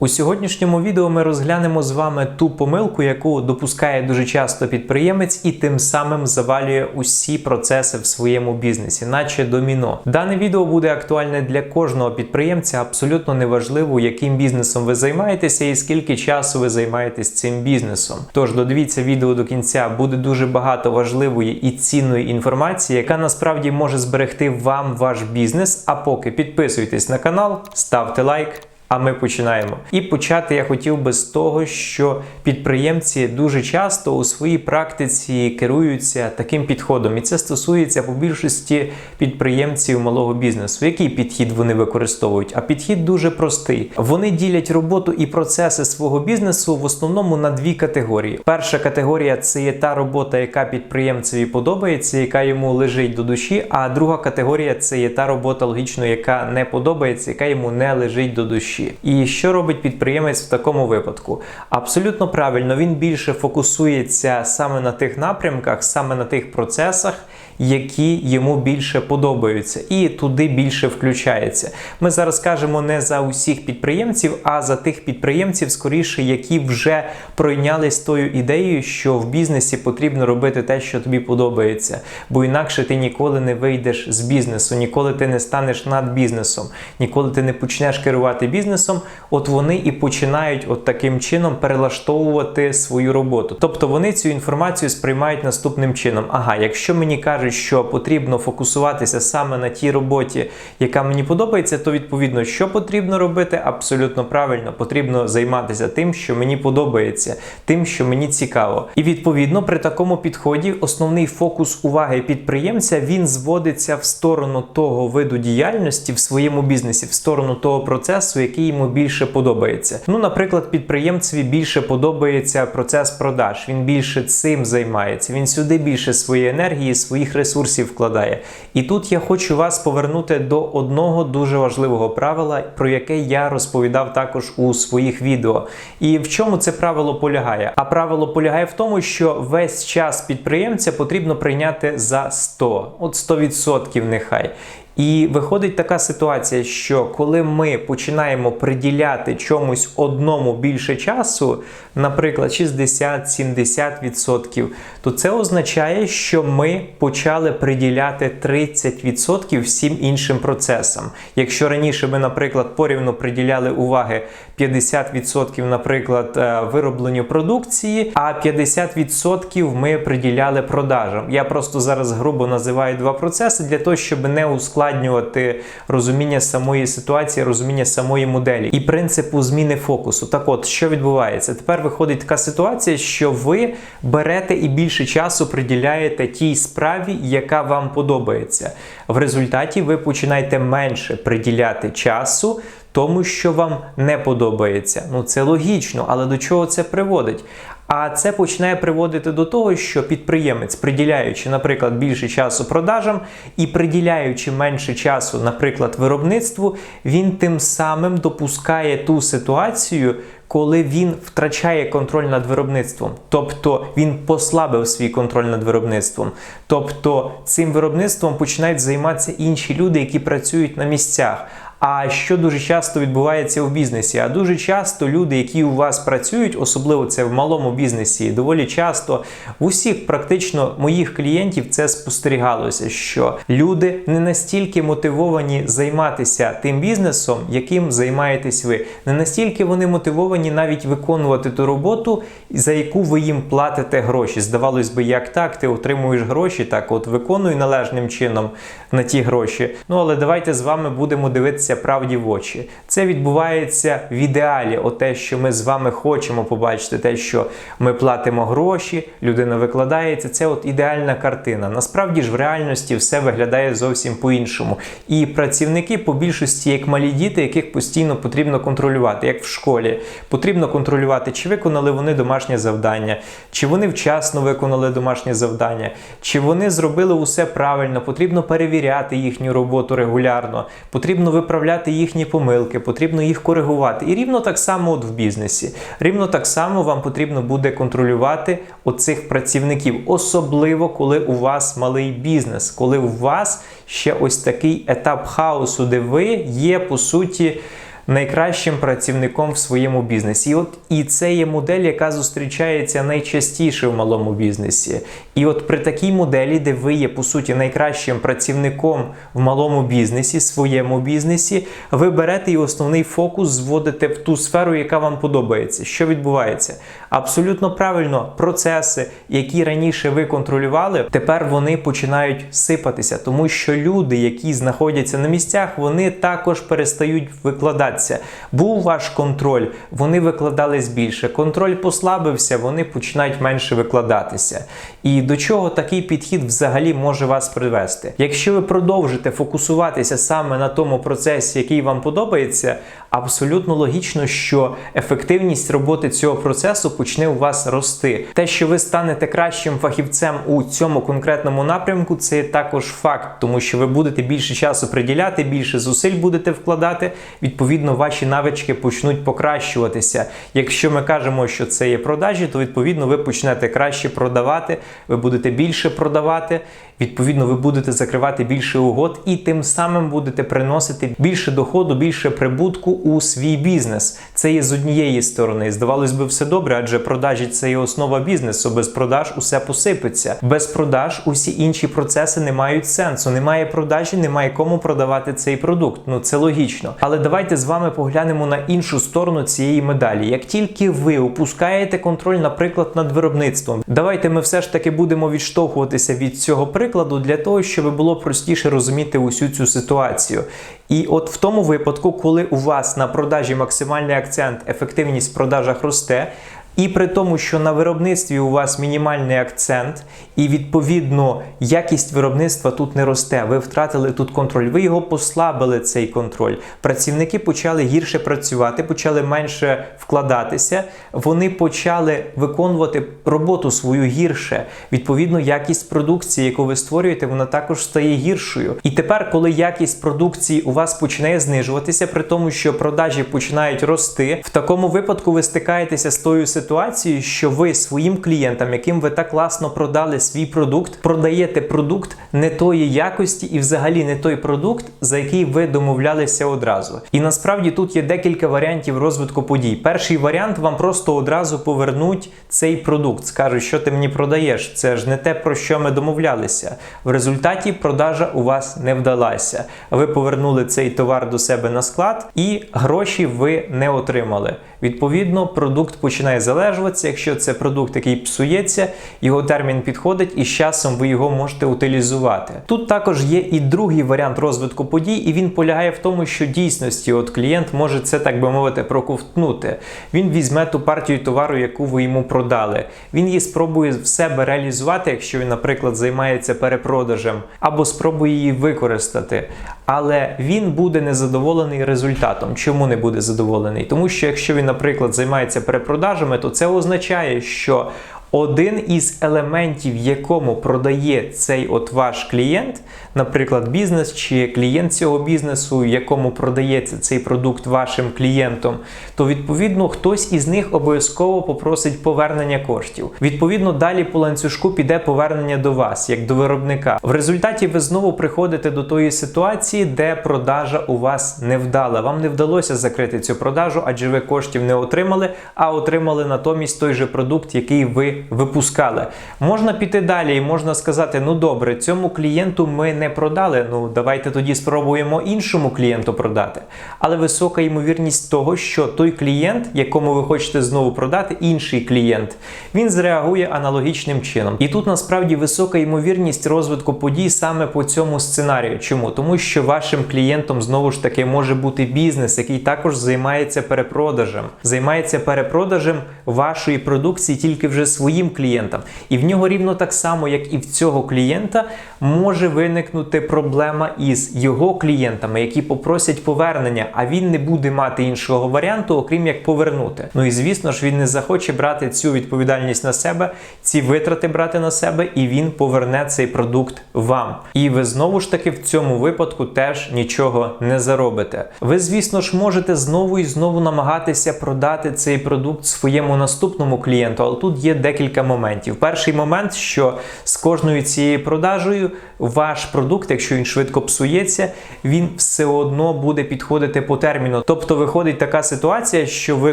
У сьогоднішньому відео ми розглянемо з вами ту помилку, яку допускає дуже часто підприємець, і тим самим завалює усі процеси в своєму бізнесі, наче доміно. Дане відео буде актуальне для кожного підприємця, абсолютно неважливо, яким бізнесом ви займаєтеся і скільки часу ви займаєтесь цим бізнесом. Тож додивіться відео до кінця, буде дуже багато важливої і цінної інформації, яка насправді може зберегти вам ваш бізнес. А поки підписуйтесь на канал, ставте лайк. А ми починаємо. І почати я хотів би з того, що підприємці дуже часто у своїй практиці керуються таким підходом, і це стосується по більшості підприємців малого бізнесу. Який підхід вони використовують? А підхід дуже простий. Вони ділять роботу і процеси свого бізнесу в основному на дві категорії. Перша категорія це є та робота, яка підприємцеві подобається, яка йому лежить до душі. А друга категорія це є та робота логічно, яка не подобається, яка йому не лежить до душі. І що робить підприємець в такому випадку? Абсолютно правильно, він більше фокусується саме на тих напрямках, саме на тих процесах, які йому більше подобаються, і туди більше включається. Ми зараз кажемо не за усіх підприємців, а за тих підприємців, скоріше, які вже пройнялись тою ідеєю, що в бізнесі потрібно робити те, що тобі подобається. Бо інакше ти ніколи не вийдеш з бізнесу, ніколи ти не станеш над бізнесом, ніколи ти не почнеш керувати бізнесом. От вони і починають от таким чином перелаштовувати свою роботу. Тобто вони цю інформацію сприймають наступним чином: ага, якщо мені кажуть, що потрібно фокусуватися саме на тій роботі, яка мені подобається, то відповідно, що потрібно робити, абсолютно правильно, потрібно займатися тим, що мені подобається, тим, що мені цікаво. І відповідно при такому підході основний фокус уваги підприємця він зводиться в сторону того виду діяльності в своєму бізнесі, в сторону того процесу, який йому більше подобається. Ну, наприклад, підприємцеві більше подобається процес продаж. Він більше цим займається. Він сюди більше своєї енергії, своїх ресурсів вкладає. І тут я хочу вас повернути до одного дуже важливого правила, про яке я розповідав також у своїх відео. І в чому це правило полягає? А правило полягає в тому, що весь час підприємця потрібно прийняти за 100, от 100% нехай. І виходить така ситуація, що коли ми починаємо приділяти чомусь одному більше часу, наприклад, 60-70%, то це означає, що ми почали приділяти 30% всім іншим процесам. Якщо раніше ми, наприклад, порівну приділяли уваги 50%, наприклад, е, виробленню продукції, а 50% ми приділяли продажам. Я просто зараз грубо називаю два процеси для того, щоб не ускладнювати розуміння самої ситуації, розуміння самої моделі і принципу зміни фокусу. Так от, що відбувається? Тепер виходить така ситуація, що ви берете і більше часу приділяєте тій справі, яка вам подобається. В результаті ви починаєте менше приділяти часу тому, що вам не подобається. Ну це логічно, але до чого це приводить? А це починає приводити до того, що підприємець, приділяючи, наприклад, більше часу продажам і приділяючи менше часу, наприклад, виробництву, він тим самим допускає ту ситуацію, коли він втрачає контроль над виробництвом, тобто він послабив свій контроль над виробництвом. Тобто цим виробництвом починають займатися інші люди, які працюють на місцях. А що дуже часто відбувається в бізнесі? А дуже часто люди, які у вас працюють, особливо це в малому бізнесі, доволі часто в усіх практично моїх клієнтів це спостерігалося, що люди не настільки мотивовані займатися тим бізнесом, яким займаєтесь ви. Не настільки вони мотивовані навіть виконувати ту роботу, за яку ви їм платите гроші. Здавалось би, як так, ти отримуєш гроші, так от виконуй належним чином на ті гроші. Ну але давайте з вами будемо дивитися дивитися правді в очі. Це відбувається в ідеалі, оте, що ми з вами хочемо побачити, те, що ми платимо гроші, людина викладається. Це от ідеальна картина. Насправді ж в реальності все виглядає зовсім по-іншому. І працівники по більшості, як малі діти, яких постійно потрібно контролювати, як в школі. Потрібно контролювати, чи виконали вони домашнє завдання, чи вони вчасно виконали домашнє завдання, чи вони зробили усе правильно, потрібно перевіряти їхню роботу регулярно, потрібно виправляти виправляти їхні помилки, потрібно їх коригувати. І рівно так само от в бізнесі. Рівно так само вам потрібно буде контролювати оцих працівників, особливо коли у вас малий бізнес, коли у вас ще ось такий етап хаосу, де ви є по суті найкращим працівником в своєму бізнесі. І от і це є модель, яка зустрічається найчастіше в малому бізнесі. І от при такій моделі, де ви є по суті найкращим працівником в малому бізнесі, своєму бізнесі, ви берете і основний фокус зводите в ту сферу, яка вам подобається. Що відбувається? Абсолютно правильно, процеси, які раніше ви контролювали, тепер вони починають сипатися, тому що люди, які знаходяться на місцях, вони також перестають викладатися. Був ваш контроль, вони викладались більше. Контроль послабився, вони починають менше викладатися. І до чого такий підхід взагалі може вас привести? Якщо ви продовжите фокусуватися саме на тому процесі, який вам подобається, абсолютно логічно, що ефективність роботи цього процесу почне у вас рости. Те, що ви станете кращим фахівцем у цьому конкретному напрямку, це також факт, тому що ви будете більше часу приділяти, більше зусиль будете вкладати. Відповідно, ваші навички почнуть покращуватися. Якщо ми кажемо, що це є продажі, то відповідно ви почнете краще продавати, ви будете більше продавати. Відповідно, ви будете закривати більше угод і тим самим будете приносити більше доходу, більше прибутку у свій бізнес. Це є з однієї сторони. Здавалось би, все добре, адже продажі це є основа бізнесу. Без продаж усе посипеться. Без продаж усі інші процеси не мають сенсу. Немає продажі, немає кому продавати цей продукт. Ну це логічно. Але давайте з вами поглянемо на іншу сторону цієї медалі. Як тільки ви опускаєте контроль, наприклад, над виробництвом, давайте ми все ж таки будемо відштовхуватися від цього прикладу для того, щоб було простіше розуміти усю цю ситуацію. І от в тому випадку, коли у вас на продажі максимальний акцент, ефективність в продажах росте. І при тому, що на виробництві у вас мінімальний акцент, і відповідно якість виробництва тут не росте. Ви втратили тут контроль, ви його послабили, цей контроль. Працівники почали гірше працювати, почали менше вкладатися. Вони почали виконувати роботу свою гірше. Відповідно, якість продукції, яку ви створюєте, вона також стає гіршою. І тепер, коли якість продукції у вас починає знижуватися, при тому, що продажі починають рости, в такому випадку ви стикаєтеся з тою ситуацією, ситуацію, що ви своїм клієнтам, яким ви так класно продали свій продукт, продаєте продукт не тої якості і взагалі не той продукт, за який ви домовлялися одразу. І насправді тут є декілька варіантів розвитку подій. Перший варіант вам просто одразу повернуть цей продукт, скажуть, що ти мені продаєш. Це ж не те, про що ми домовлялися. В результаті продажа у вас не вдалася. Ви повернули цей товар до себе на склад, і гроші ви не отримали. Відповідно, продукт починає залежуватися. Якщо це продукт, який псується, його термін підходить, і з часом ви його можете утилізувати. Тут також є і другий варіант розвитку подій, і він полягає в тому, що дійсності от клієнт може це, так би мовити, проковтнути. Він візьме ту партію товару, яку ви йому продали. Він її спробує в себе реалізувати, якщо він, наприклад, займається перепродажем, або спробує її використати. Але він буде незадоволений результатом. Чому не буде задоволений? Тому що якщо він, наприклад, займається перепродажами, то це означає, що один із елементів, якому продає цей от ваш клієнт, наприклад, бізнес чи клієнт цього бізнесу, якому продається цей продукт вашим клієнтом, то відповідно хтось із них обов'язково попросить повернення коштів. Відповідно, далі по ланцюжку піде повернення до вас, як до виробника. В результаті ви знову приходите до тої ситуації, де продажа у вас не вдала. Вам не вдалося закрити цю продажу, адже ви коштів не отримали, а отримали натомість той же продукт, який ви випускали. Можна піти далі і можна сказати: ну добре, цьому клієнту ми не продали. Ну давайте тоді спробуємо іншому клієнту продати. Але висока ймовірність того, що той клієнт, якому ви хочете знову продати, інший клієнт, він зреагує аналогічним чином. І тут насправді висока ймовірність розвитку подій саме по цьому сценарію. Чому? Тому що вашим клієнтом знову ж таки може бути бізнес, який також займається перепродажем, займається перепродажем вашої продукції тільки вже своїм клієнтам. І в нього рівно так само, як і в цього клієнта, може виникнути проблема із його клієнтами, які попросять повернення, а він не буде мати іншого варіанту, окрім як повернути. Ну і звісно ж, він не захоче брати цю відповідальність на себе, ці витрати брати на себе, і він поверне цей продукт вам. І ви знову ж таки в цьому випадку теж нічого не заробите. Ви, звісно ж, можете знову і знову намагатися продати цей продукт своєму наступному клієнту, але тут є декілька моментів. Перший момент, що з кожною цією продажею ваш продукт продукт, якщо він швидко псується, він все одно буде підходити по терміну. Тобто виходить така ситуація, що ви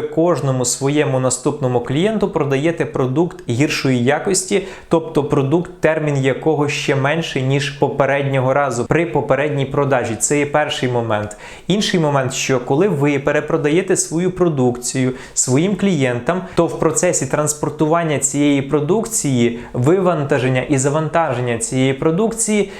кожному своєму наступному клієнту продаєте продукт гіршої якості, тобто продукт, термін якого ще менший, ніж попереднього разу при попередній продажі. Це є перший момент. Інший момент, що коли ви перепродаєте свою продукцію своїм клієнтам, то в процесі транспортування цієї продукції, вивантаження і завантаження цієї продукції,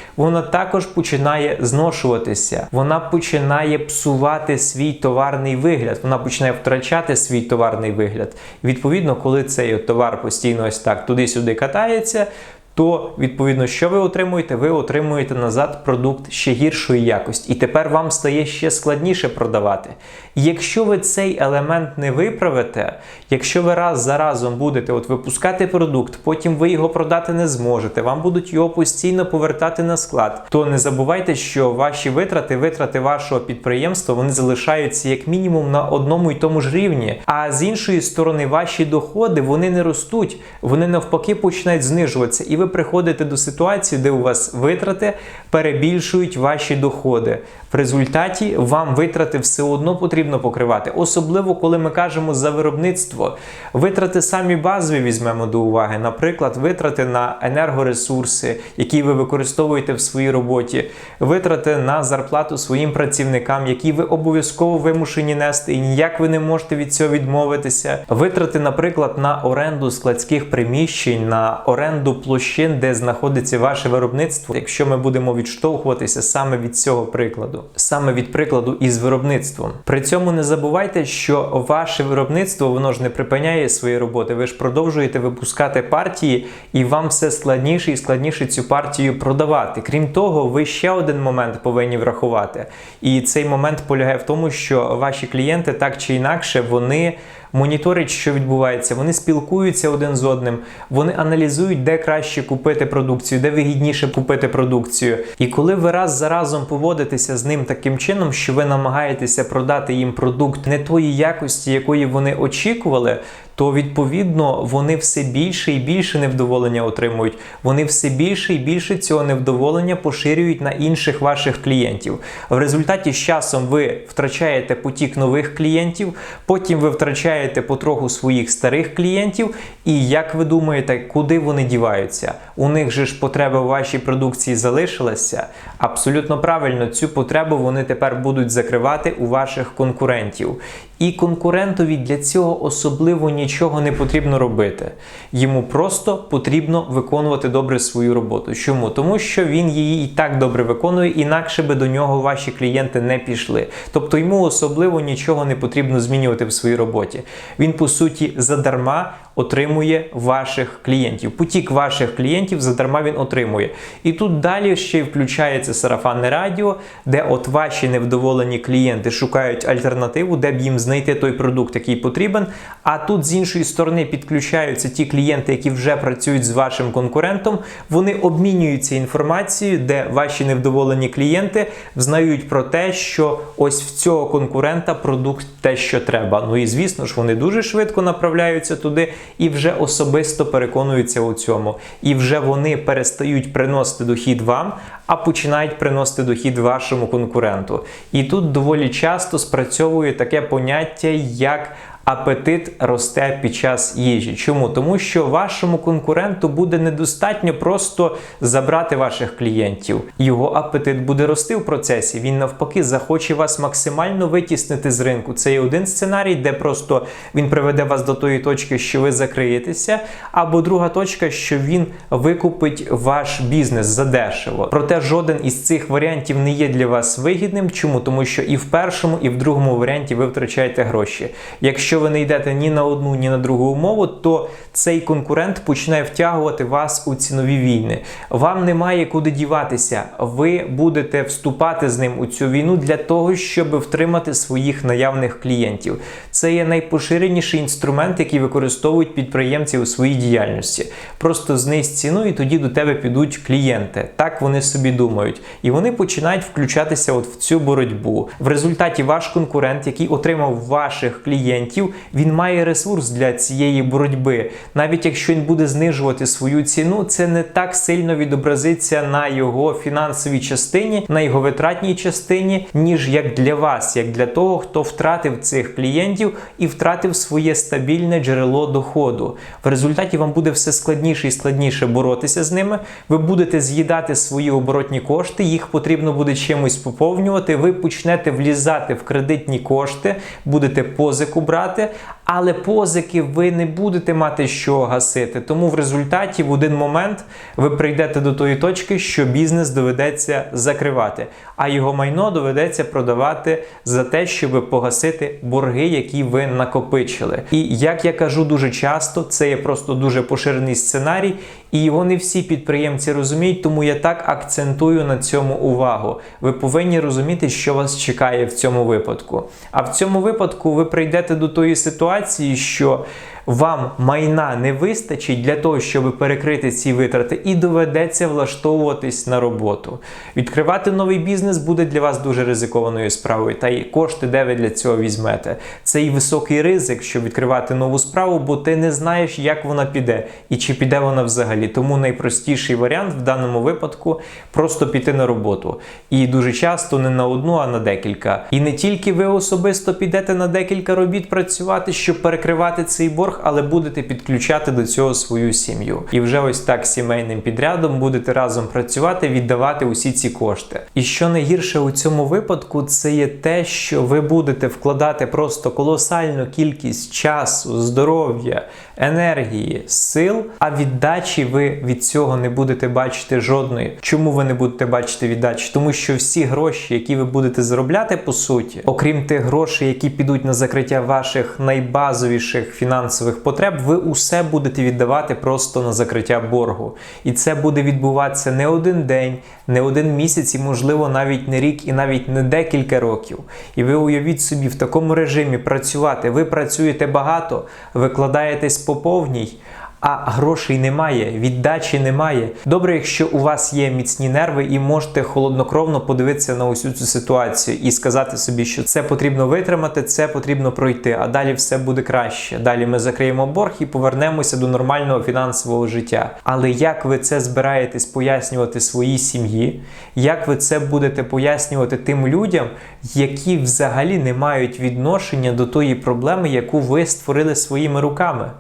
також починає зношуватися. Вона починає псувати свій товарний вигляд, вона починає втрачати свій товарний вигляд. Відповідно, коли цей товар постійно ось так туди-сюди катається. То відповідно, що ви отримуєте? Ви отримуєте назад продукт ще гіршої якості, і тепер вам стає ще складніше продавати. Якщо ви цей елемент не виправите, якщо ви раз за разом будете от випускати продукт, потім ви його продати не зможете, вам будуть його постійно повертати на склад, то не забувайте, що ваші витрати, витрати вашого підприємства, вони залишаються як мінімум на одному і тому ж рівні. А з іншої сторони, ваші доходи вони не ростуть, вони навпаки починають знижуватися. І ви приходите до ситуації, де у вас витрати перебільшують ваші доходи. В результаті вам витрати все одно потрібно покривати, особливо коли ми кажемо за виробництво. Витрати самі базові візьмемо до уваги, наприклад, витрати на енергоресурси, які ви використовуєте в своїй роботі, витрати на зарплату своїм працівникам, які ви обов'язково вимушені нести, і ніяк ви не можете від цього відмовитися. Витрати, наприклад, на оренду складських приміщень, на оренду площин, де знаходиться ваше виробництво, якщо ми будемо відштовхуватися саме від цього прикладу саме від прикладу із виробництвом. При цьому не забувайте, що ваше виробництво воно ж не припиняє свої роботи. Ви ж продовжуєте випускати партії, і вам все складніше і складніше цю партію продавати. Крім того, ви ще один момент повинні врахувати. І цей момент полягає в тому, що ваші клієнти так чи інакше вони моніторять, що відбувається, вони спілкуються один з одним, вони аналізують, де краще купити продукцію, де вигідніше купити продукцію. І коли ви раз за разом поводитеся з ним таким чином, що ви намагаєтеся продати їм продукт не тої якості, якої вони очікували. То відповідно вони все більше і більше невдоволення отримують. Вони все більше і більше цього невдоволення поширюють на інших ваших клієнтів. В результаті з часом ви втрачаєте потік нових клієнтів, потім ви втрачаєте потроху своїх старих клієнтів. І як ви думаєте, куди вони діваються? У них же ж потреба в вашій продукції залишилася. Абсолютно правильно, цю потребу вони тепер будуть закривати у ваших конкурентів. І конкурентові для цього особливо нічого не потрібно робити. Йому просто потрібно виконувати добре свою роботу. Чому? Тому що він її і так добре виконує, інакше би до нього ваші клієнти не пішли. Тобто йому особливо нічого не потрібно змінювати в своїй роботі. Він, по суті, задарма отримує ваших клієнтів. Потік ваших клієнтів задарма він отримує. І тут далі ще й включається сарафанне радіо, де от ваші невдоволені клієнти шукають альтернативу, де б їм знайти той продукт, який потрібен. А тут з іншої сторони підключаються ті клієнти, які вже працюють з вашим конкурентом. Вони обмінюються інформацією, де ваші невдоволені клієнти взнають про те, що ось в цього конкурента продукт те, що треба. Ну і звісно ж, вони дуже швидко направляються туди і вже особисто переконуються у цьому. І вже вони перестають приносити дохід вам, а починають приносити дохід вашому конкуренту. І тут доволі часто спрацьовує таке поняття, як апетит росте під час їжі. Чому? Тому що вашому конкуренту буде недостатньо просто забрати ваших клієнтів. Його апетит буде рости в процесі. Він навпаки захоче вас максимально витіснити з ринку. Це є один сценарій, де просто він приведе вас до тої точки, що ви закриєтеся. Або друга точка, що він викупить ваш бізнес задешево. Проте жоден із цих варіантів не є для вас вигідним. Чому? Тому що і в першому, і в другому варіанті ви втрачаєте гроші. Якщо ви не йдете ні на одну, ні на другу умову, то цей конкурент починає втягувати вас у цінові війни. Вам немає куди діватися. Ви будете вступати з ним у цю війну для того, щоб втримати своїх наявних клієнтів. Це є найпоширеніший інструмент, який використовують підприємці у своїй діяльності. Просто знизь ціну, і тоді до тебе підуть клієнти. Так вони собі думають. І вони починають включатися от в цю боротьбу. В результаті ваш конкурент, який отримав ваших клієнтів, він має ресурс для цієї боротьби. Навіть якщо він буде знижувати свою ціну, це не так сильно відобразиться на його фінансовій частині, на його витратній частині, ніж як для вас, як для того, хто втратив цих клієнтів і втратив своє стабільне джерело доходу. В результаті вам буде все складніше і складніше боротися з ними. Ви будете з'їдати свої оборотні кошти, їх потрібно буде чимось поповнювати. Ви почнете влізати в кредитні кошти, будете позику брати. Але позики ви не будете мати що гасити. Тому в результаті в один момент ви прийдете до тої точки, що бізнес доведеться закривати, а його майно доведеться продавати за те, щоб погасити борги, які ви накопичили. І як я кажу дуже часто, це є просто дуже поширений сценарій, і його не всі підприємці розуміють, тому я так акцентую на цьому увагу. Ви повинні розуміти, що вас чекає в цьому випадку. А в цьому випадку ви прийдете до тої ситуації, що вам майна не вистачить для того, щоб перекрити ці витрати, і доведеться влаштовуватись на роботу. Відкривати новий бізнес буде для вас дуже ризикованою справою, та й кошти, де ви для цього візьмете. Це і високий ризик, щоб відкривати нову справу, бо ти не знаєш, як вона піде і чи піде вона взагалі. Тому найпростіший варіант в даному випадку просто піти на роботу. І дуже часто не на одну, а на декілька. І не тільки ви особисто підете на декілька робіт працювати, щоб перекривати цей борг, але будете підключати до цього свою сім'ю. І вже ось так сімейним підрядом будете разом працювати, віддавати усі ці кошти. І що найгірше у цьому випадку, це є те, що ви будете вкладати просто колосальну кількість часу, здоров'я, енергії, сил, а віддачі ви від цього не будете бачити жодної. Чому ви не будете бачити віддачі? Тому що всі гроші, які ви будете заробляти, по суті, окрім тих грошей, які підуть на закриття ваших найбазовіших фінансових потреб, ви усе будете віддавати просто на закриття боргу. І це буде відбуватися не один день, не один місяць, і можливо навіть не рік, і навіть не декілька років. І ви уявіть собі в такому режимі працювати. Ви працюєте багато, викладаєтесь по повній. А грошей немає, віддачі немає. Добре, якщо у вас є міцні нерви і можете холоднокровно подивитися на усю цю ситуацію і сказати собі, що це потрібно витримати, це потрібно пройти, а далі все буде краще. Далі ми закриємо борг і повернемося до нормального фінансового життя. Але як ви це збираєтесь пояснювати своїй сім'ї? Як ви це будете пояснювати тим людям, які взагалі не мають відношення до тої проблеми, яку ви створили своїми руками?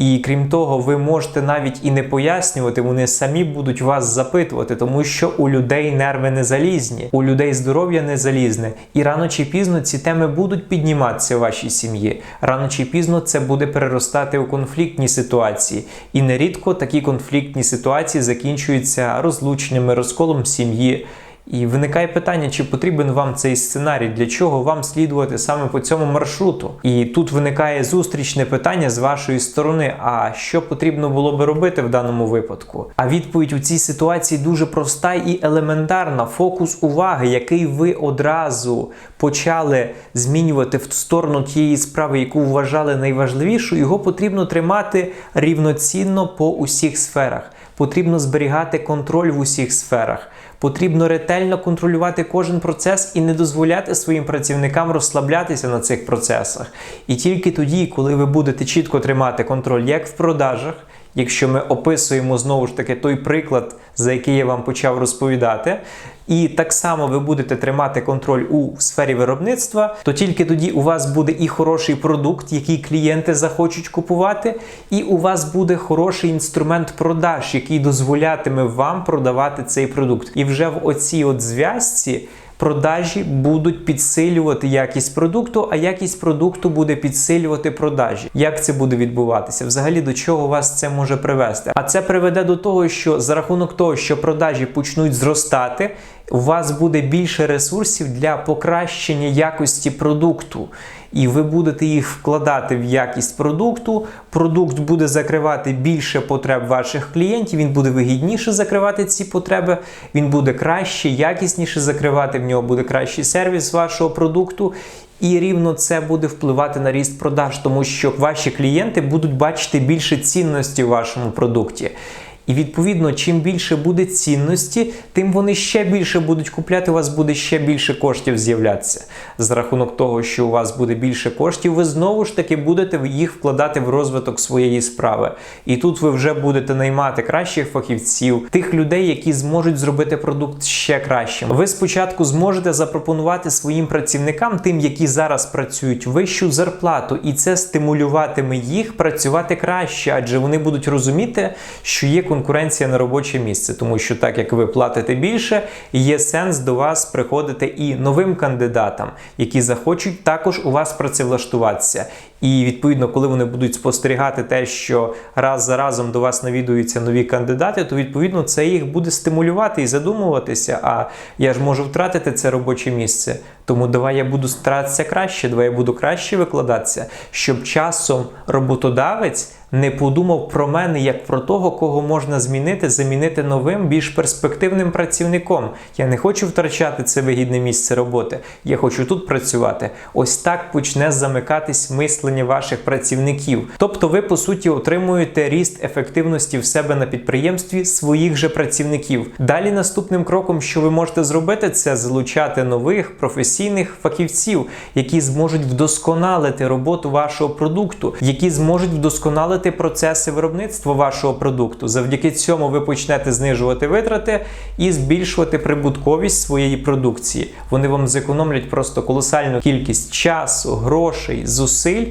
І крім того, ви можете навіть і не пояснювати, вони самі будуть вас запитувати, тому що у людей нерви не залізні, у людей здоров'я не залізне. І рано чи пізно ці теми будуть підніматися в вашій сім'ї. Рано чи пізно це буде переростати у конфліктні ситуації. І нерідко такі конфліктні ситуації закінчуються розлученнями, розколом сім'ї. І виникає питання, чи потрібен вам цей сценарій, для чого вам слідувати саме по цьому маршруту? І тут виникає зустрічне питання з вашої сторони: а що потрібно було би робити в даному випадку? А відповідь у цій ситуації дуже проста і елементарна. Фокус уваги, який ви одразу почали змінювати в сторону тієї справи, яку вважали найважливішою, його потрібно тримати рівноцінно по усіх сферах. Потрібно зберігати контроль в усіх сферах. Потрібно ретельно контролювати кожен процес і не дозволяти своїм працівникам розслаблятися на цих процесах. І тільки тоді, коли ви будете чітко тримати контроль як в продажах, якщо ми описуємо знову ж таки той приклад, за який я вам почав розповідати, і так само ви будете тримати контроль у сфері виробництва, то тільки тоді у вас буде і хороший продукт, який клієнти захочуть купувати, і у вас буде хороший інструмент продаж, який дозволятиме вам продавати цей продукт. І вже в оцій от зв'язці. Продажі будуть підсилювати якість продукту, а якість продукту буде підсилювати продажі. Як це буде відбуватися? Взагалі до чого вас це може привести? А це приведе до того, що за рахунок того, що продажі почнуть зростати, у вас буде більше ресурсів для покращення якості продукту. І ви будете їх вкладати в якість продукту. Продукт буде закривати більше потреб ваших клієнтів, він буде вигідніше закривати ці потреби, він буде краще, якісніше закривати, в нього буде кращий сервіс вашого продукту. І рівно це буде впливати на ріст продаж, тому що ваші клієнти будуть бачити більше цінності в вашому продукті. І відповідно, чим більше буде цінності, тим вони ще більше будуть купляти. У вас буде ще більше коштів з'являтися. За рахунок того, що у вас буде більше коштів, ви знову ж таки будете їх вкладати в розвиток своєї справи. І тут ви вже будете наймати кращих фахівців, тих людей, які зможуть зробити продукт ще кращим. Ви спочатку зможете запропонувати своїм працівникам, тим, які зараз працюють, вищу зарплату, і це стимулюватиме їх працювати краще, адже вони будуть розуміти, що є конкуренція на робоче місце, тому що так як ви платите більше, є сенс до вас приходити і новим кандидатам, які захочуть також у вас працевлаштуватися. І відповідно, коли вони будуть спостерігати те, що раз за разом до вас навідуються нові кандидати, то відповідно це їх буде стимулювати і задумуватися. А я ж можу втратити це робоче місце. Тому давай я буду старатися краще, давай я буду краще викладатися, щоб часом роботодавець не подумав про мене як про того, кого можна змінити, замінити новим, більш перспективним працівником. Я не хочу втрачати це вигідне місце роботи. Я хочу тут працювати. Ось так почне замикатись мислення ваших працівників. Тобто, ви по суті отримуєте ріст ефективності в себе на підприємстві своїх же працівників. Далі наступним кроком, що ви можете зробити, це залучати нових професійних фахівців, які зможуть вдосконалити роботу вашого продукту, які зможуть вдосконалити процеси виробництва вашого продукту. Завдяки цьому ви почнете знижувати витрати і збільшувати прибутковість своєї продукції. Вони вам зекономлять просто колосальну кількість часу, грошей, зусиль.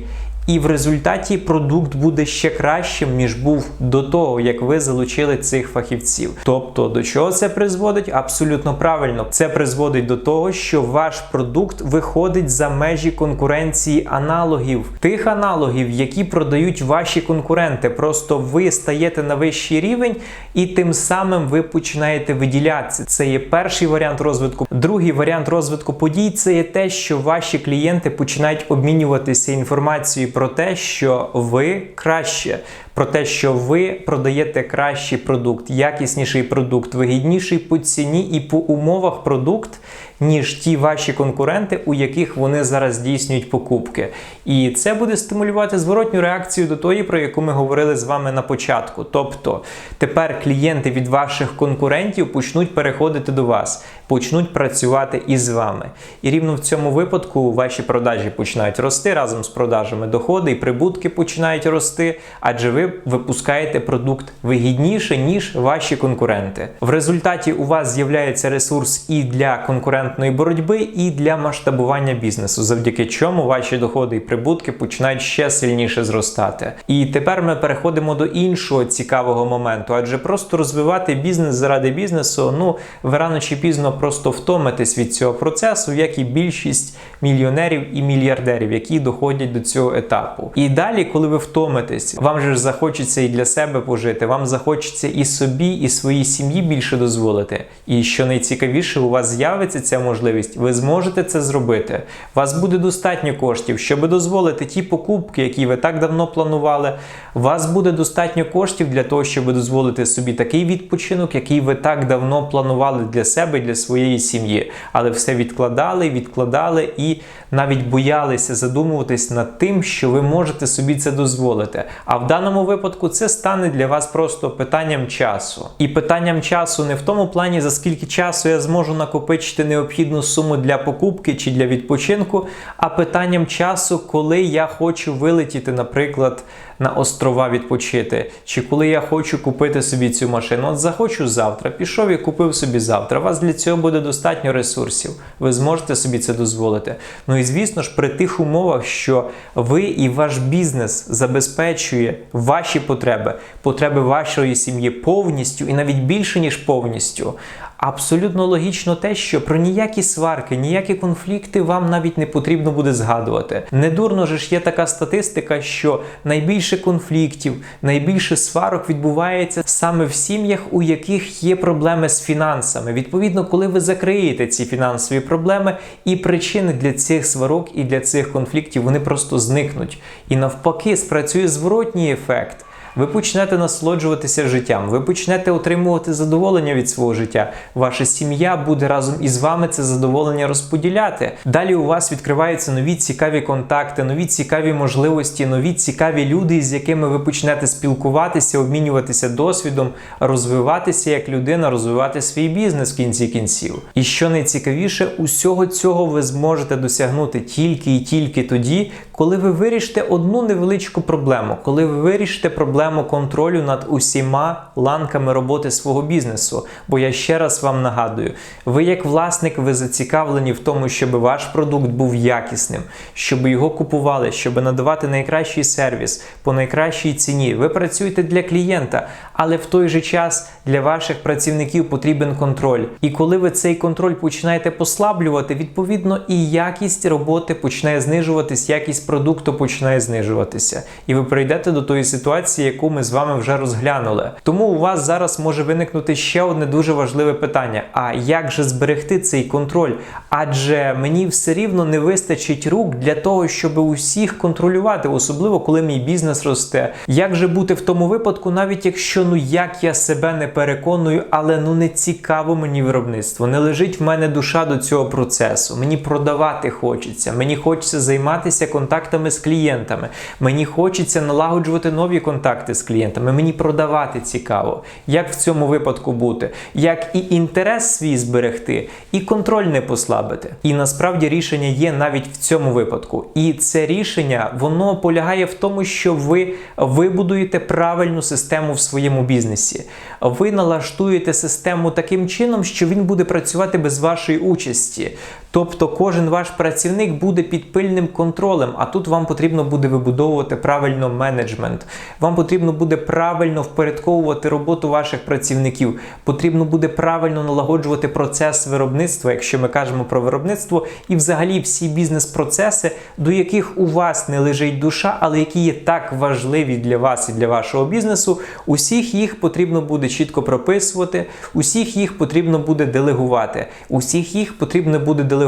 І в результаті продукт буде ще кращим, ніж був до того, як ви залучили цих фахівців. Тобто, до чого це призводить? Абсолютно правильно. Це призводить до того, що ваш продукт виходить за межі конкуренції аналогів, тих аналогів, які продають ваші конкуренти. Просто ви стаєте на вищий рівень, і тим самим ви починаєте виділятися. Це є перший варіант розвитку. Другий варіант розвитку подій це є те, що ваші клієнти починають обмінюватися інформацією про те, що ви краще, про те, що ви продаєте кращий продукт, якісніший продукт, вигідніший по ціні і по умовах продукт, ніж ті ваші конкуренти, у яких вони зараз здійснюють покупки. І це буде стимулювати зворотню реакцію до тої, про яку ми говорили з вами на початку. Тобто тепер клієнти від ваших конкурентів почнуть переходити до вас, почнуть працювати із вами. І рівно в цьому випадку ваші продажі починають рости разом з продажами доходи і прибутки починають рости, адже ви випускаєте продукт вигідніше, ніж ваші конкуренти. В результаті у вас з'являється ресурс і для конкурентної боротьби, і для масштабування бізнесу, завдяки чому ваші доходи і прибутки починають ще сильніше зростати. І тепер ми переходимо до іншого цікавого моменту, адже просто розвивати бізнес заради бізнесу, ну ви рано чи пізно просто втомитесь від цього процесу, як і більшість мільйонерів і мільярдерів, які доходять до цього етапу. І далі, коли ви втомитесь, вам же ж захочеться і для себе пожити, вам захочеться і собі, і своїй сім'ї більше дозволити. І що найцікавіше, у вас з'явиться ця можливість, ви зможете це зробити. У вас буде достатньо коштів, щоб дозволити ті покупки, які ви так давно планували. У вас буде достатньо коштів для того, щоб дозволити собі такий відпочинок, який ви так давно планували для себе і для своєї сім'ї. Але все відкладали, відкладали і навіть боялися задумуватись над тим, що ви можете собі це дозволити. А в даному випадку це стане для вас просто питанням часу. І питанням часу не в тому плані, за скільки часу я зможу накопичити необхідну суму для покупки чи для відпочинку, а питанням часу, коли я хочу вилетіти, наприклад, на острова відпочити, чи коли я хочу купити собі цю машину. От захочу завтра, пішов і купив собі завтра. У вас для цього буде достатньо ресурсів. Ви зможете собі це дозволити. Ну і звісно ж, при тих умовах, що ви і ваш бізнес забезпечує ваші потреби, потреби вашої сім'ї повністю і навіть більше ніж повністю. Абсолютно логічно те, що про ніякі сварки, ніякі конфлікти вам навіть не потрібно буде згадувати. Недурно ж є така статистика, що найбільше конфліктів, найбільше сварок відбувається саме в сім'ях, у яких є проблеми з фінансами. Відповідно, коли ви закриєте ці фінансові проблеми, і причини для цих сварок і для цих конфліктів вони просто зникнуть. І навпаки, спрацює зворотній ефект. Ви почнете насолоджуватися життям, ви почнете отримувати задоволення від свого життя. Ваша сім'я буде разом із вами це задоволення розподіляти. Далі у вас відкриваються нові цікаві контакти, нові цікаві можливості, нові цікаві люди, з якими ви почнете спілкуватися, обмінюватися досвідом, розвиватися як людина, розвивати свій бізнес в кінці кінців. І що найцікавіше, усього цього ви зможете досягнути тільки і тільки тоді, коли ви вирішите одну невеличку проблему, коли ви вирішите проблему контролю над усіма ланками роботи свого бізнесу. Бо я ще раз вам нагадую, ви як власник, ви зацікавлені в тому, щоб ваш продукт був якісним, щоб його купували, щоб надавати найкращий сервіс по найкращій ціні. Ви працюєте для клієнта, але в той же час для ваших працівників потрібен контроль. І коли ви цей контроль починаєте послаблювати, відповідно і якість роботи починає знижуватись, якість продукту починає знижуватися. І ви прийдете до тої ситуації, яку ми з вами вже розглянули. Тому у вас зараз може виникнути ще одне дуже важливе питання: а як же зберегти цей контроль? Адже мені все рівно не вистачить рук для того, щоб усіх контролювати, особливо коли мій бізнес росте. Як же бути в тому випадку, навіть якщо ну як я себе не переконую, але ну не цікаво мені виробництво, не лежить в мене душа до цього процесу. Мені продавати хочеться, мені хочеться займатися контактами з клієнтами, мені хочеться налагоджувати нові контакти з клієнтами, мені продавати цікаво. Як в цьому випадку бути? Як і інтерес свій зберегти, і контроль не послабити. І насправді рішення є навіть в цьому випадку. І це рішення воно полягає в тому, що ви вибудуєте правильну систему в своєму бізнесі. Ви налаштуєте систему таким чином, що він буде працювати без вашої участі. Тобто кожен ваш працівник буде під пильним контролем, а тут вам потрібно буде вибудовувати правильно менеджмент. Вам потрібно буде правильно впорядковувати роботу ваших працівників. Потрібно буде правильно налагоджувати процес виробництва, якщо ми кажемо про виробництво, і взагалі всі бізнес-процеси, до яких у вас не лежить душа, але які є так важливі для вас і для вашого бізнесу. Усіх їх потрібно буде чітко прописувати, усіх їх потрібно буде делегувати, усіх їх потрібно буде делегувати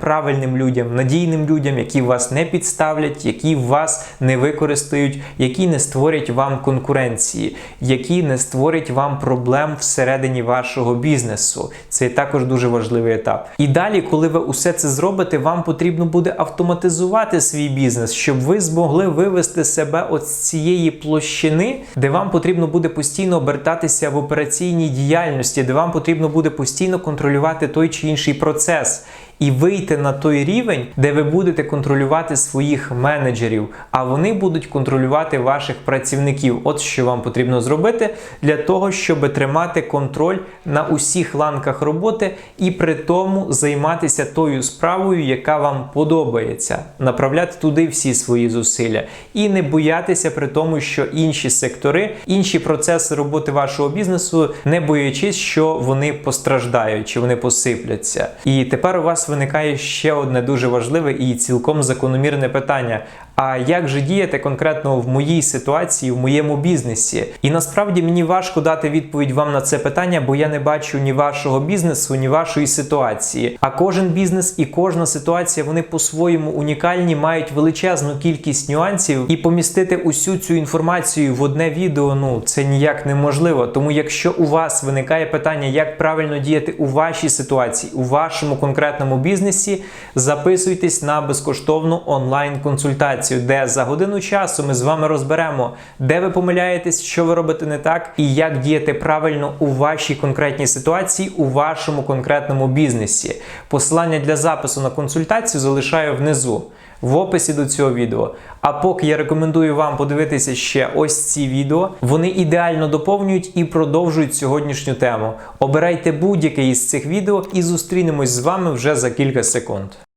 правильним людям, надійним людям, які вас не підставлять, які вас не використають, які не створять вам конкуренції, які не створять вам проблем всередині вашого бізнесу. Це також дуже важливий етап. І далі, коли ви усе це зробите, вам потрібно буде автоматизувати свій бізнес, щоб ви змогли вивести себе от з цієї площини, де вам потрібно буде постійно обертатися в операційній діяльності, де вам потрібно буде постійно контролювати той чи інший процес. І вийти на той рівень, де ви будете контролювати своїх менеджерів, а вони будуть контролювати ваших працівників. От що вам потрібно зробити для того, щоб тримати контроль на усіх ланках роботи і при тому займатися тою справою, яка вам подобається, направляти туди всі свої зусилля і не боятися при тому, що інші сектори, інші процеси роботи вашого бізнесу, не боячись, що вони постраждають чи вони посипляться. І тепер у вас виникає ще одне дуже важливе і цілком закономірне питання. А як же діяти конкретно в моїй ситуації, в моєму бізнесі? І насправді мені важко дати відповідь вам на це питання, бо я не бачу ні вашого бізнесу, ні вашої ситуації. А кожен бізнес і кожна ситуація вони по-своєму унікальні, мають величезну кількість нюансів, і помістити усю цю інформацію в одне відео ну це ніяк неможливо. Тому, якщо у вас виникає питання, як правильно діяти у вашій ситуації, у вашому конкретному бізнесі, записуйтесь на безкоштовну онлайн-консультацію, де за годину часу ми з вами розберемо, де ви помиляєтесь, що ви робите не так, і як діяти правильно у вашій конкретній ситуації, у вашому конкретному бізнесі. Посилання для запису на консультацію залишаю внизу. В описі до цього відео. А поки я рекомендую вам подивитися ще ось ці відео, вони ідеально доповнюють і продовжують сьогоднішню тему. Обирайте будь-яке із цих відео і зустрінемось з вами вже за кілька секунд.